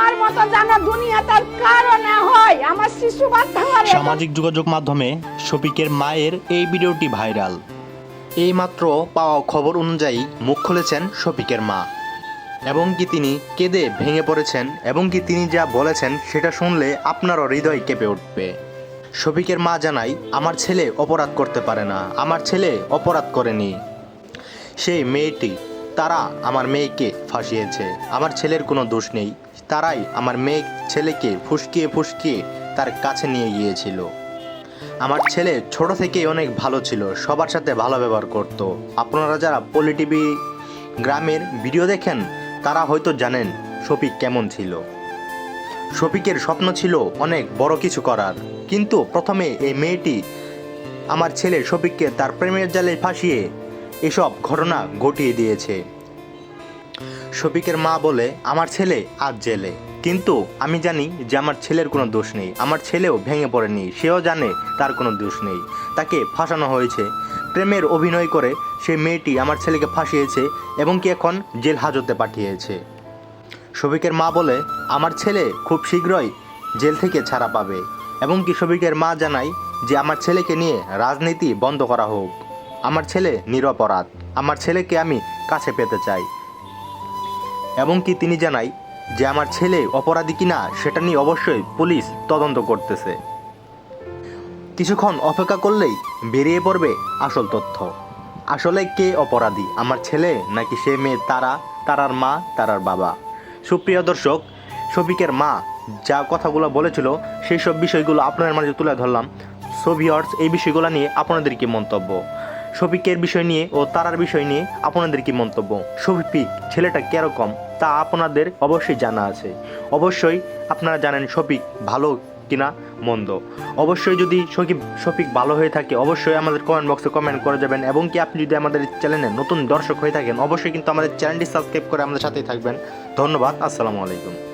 আমার মতো জানা দুনিয়াতে কারও হয়। আমার শিশু বাচ্চা সামাজিক যোগাযোগ মাধ্যমে শফিকের মায়ের এই ভিডিওটি ভাইরাল। এইমাত্র পাওয়া খবর অনুযায়ী মুখ খুলেছেন শফিকের মা। এবং কি তিনি কেঁদে ভেঙে পড়েছেন, এবং কি তিনি যা বলেছেন সেটা শুনলে আপনারও হৃদয় কেঁপে উঠবে। শফিকের মা জানাই আমার ছেলে অপরাধ করতে পারে না। আমার ছেলে অপরাধ করেনি। সেই মেয়েটি তারা আমার মেয়েকে ফাঁসিয়েছে। আমার ছেলের কোনো দোষ নেই। তারাই আমার মেয়ে ছেলেকে ফুসকিয়ে ফুসকিয়ে তার কাছে নিয়ে গিয়েছিল। আমার ছেলে ছোট থেকেই অনেক ভালো ছিল, সবার সাথে ভালো ব্যবহার করত। আপনারা যারা পলি টিভি গ্রামের ভিডিও দেখেন, তারা হয়তো জানেন শফিক কেমন ছিল। শফিকের স্বপ্ন ছিল অনেক বড় কিছু করার। কিন্তু প্রথমে এই মেয়েটি আমার ছেলে শফিককে তার প্রেমের জালে ফাঁসিয়ে এসব ঘটনা ঘটিয়ে দিয়েছে। শফিকের মা বলে, আমার ছেলে আজ জেলে। কিন্তু আমি জানি যে আমার ছেলের কোনো দোষ নেই। আমার ছেলেও ভেঙে পড়েনি। সেও জানে তার কোনো দোষ নেই। তাকে ফাঁসানো হয়েছে। প্রেমের অভিনয় করে সেই মেয়েটি আমার ছেলেকে ফাঁসিয়েছে এবং কি এখন জেল হাজতে পাঠিয়েছে। শফিকের মা বলে, আমার ছেলে খুব শীঘ্রই জেল থেকে ছাড়া পাবে। এবং কি শফিকের মা জানায় যে আমার ছেলেকে নিয়ে রাজনীতি বন্ধ করা হোক। আমার ছেলে নিরপরাধ। আমার ছেলেকে আমি কাছে পেতে চাই। এবং কি তিনি জানাই যে আমার ছেলে অপরাধী কিনা সেটা নিয়ে অবশ্যই পুলিশ তদন্ত করতেছে। কিছুক্ষণ অপেক্ষা করলেই বেরিয়ে পড়বে আসল তথ্য। আসলে কে অপরাধী, আমার ছেলে নাকি সে মেয়ে তারা, তারার মা, তারার বাবা? সুপ্রিয় দর্শক, শফিকের মা যা কথাগুলো বলেছিল, সেই সব বিষয়গুলো আপনাদের মাঝে তুলে ধরলাম। সোভিয়র্স এই বিষয়গুলো নিয়ে আপনাদের কি মন্তব্য? শফিকের বিষয় নিয়ে ও তারার বিষয় নিয়ে আপনাদের কি মন্তব্য? শফিক, ছেলেটা কীরকম তা আপনাদের অবশ্যই জানা আছে। অবশ্যই আপনারা জানেন শফিক ভালো কিনা মন্দ। অবশ্যই যদি শফিক শফিক ভালো হয়ে থাকে, অবশ্যই আমাদের কমেন্ট বক্সে কমেন্ট করে যাবেন। এবং কি আপনি যদি আমাদের চ্যানেলে নতুন দর্শক হয়ে থাকেন, অবশ্যই কিন্তু আমাদের চ্যানেলটি সাবস্ক্রাইব করে আমাদের সাথেই থাকবেন। ধন্যবাদ, আসসালামু আলাইকুম।